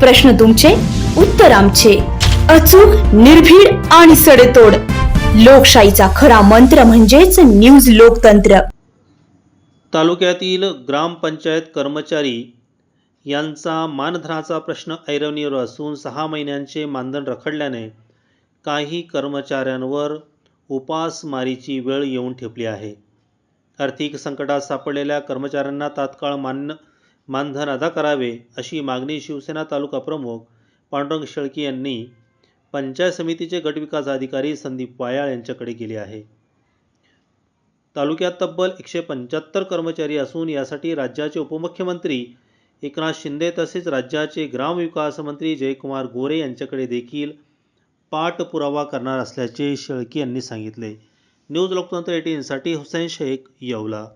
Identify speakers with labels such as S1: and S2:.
S1: प्रश्न तुमचे उत्तर आमचे. अचूक निर्भीड आणि सडेतोड. लोकशाहीचा खरा मंत्र म्हणजेच न्यूज लोकतंत्र.
S2: तालुक्यातील ग्रामपंचायत कर्मचारी यांचा मानधनाचा प्रश्न ऐरवणीवर असून सहा महिन्यांचे मानधन रखडल्याने काही कर्मचाऱ्यांवर उपासमारीची वेळ येऊन ठेपली आहे. आर्थिक संकटात सापडलेल्या कर्मचाऱ्यांना तात्काळ मान मानधन अदा करावे अशी मागणी शिवसेना तालुका प्रमुख पांडुरंग शेळके यांनी पंचायत समितीचे गटविकास अधिकारी संदीप वायाळ यांच्याकडे केली आहे. तालुक्यात तब्बल एकशे पंच्याहत्तर कर्मचारी असून यासाठी राज्याचे उपमुख्यमंत्री एकनाथ शिंदे तसेच राज्याचे ग्रामविकास मंत्री जयकुमार गोरे यांच्याकडे देखील पाठपुरावा करणार असल्याचे शेळके यांनी सांगितले. न्यूज लोकतंत्र एटीनसाठी हुसेन शेख येवला.